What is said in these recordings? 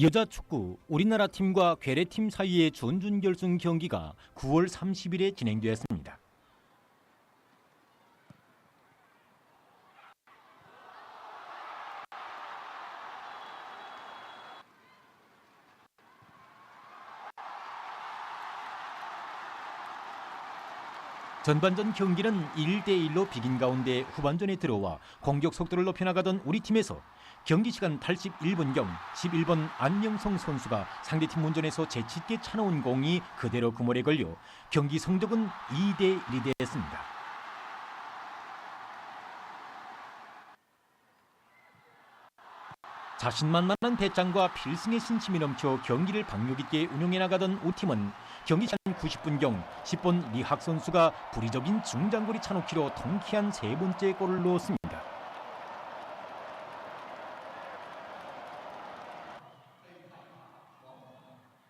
여자 축구 우리나라 팀과 괴뢰 팀 사이의 준준결승 경기가 9월 30일에 진행되었습니다. 전반전 경기는 1대1로 비긴 가운데 후반전에 들어와 공격 속도를 높여 나가던 우리 팀에서 경기 시간 81분경 11번 안영성 선수가 상대팀 문전에서 재치있게 차놓은 공이 그대로 그물에 걸려 경기 성적은 2대1이 됐습니다. 자신만만한 배짱과 필승의 신심이 넘쳐 경기를 박력 있게 운영해 나가던 우팀은 경기 시간 90분경 10번 리학 선수가 불의적인 중장거리 차놓기로 통쾌한 세 번째 골을 넣었습니다.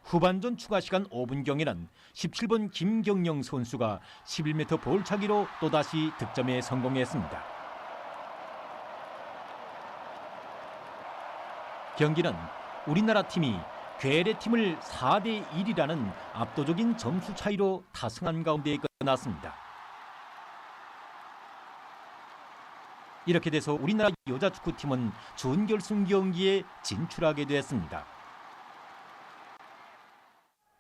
후반전 추가 시간 5분경에는 17번 김경영 선수가 11m 볼차기로 또다시 득점에 성공했습니다. 경기는 우리나라 팀이 괴뢰 팀을 4대 1이라는 압도적인 점수 차이로 다승한 가운데 끝났습니다. 이렇게 돼서 우리나라 여자 축구팀은 준결승 경기에 진출하게 됐습니다.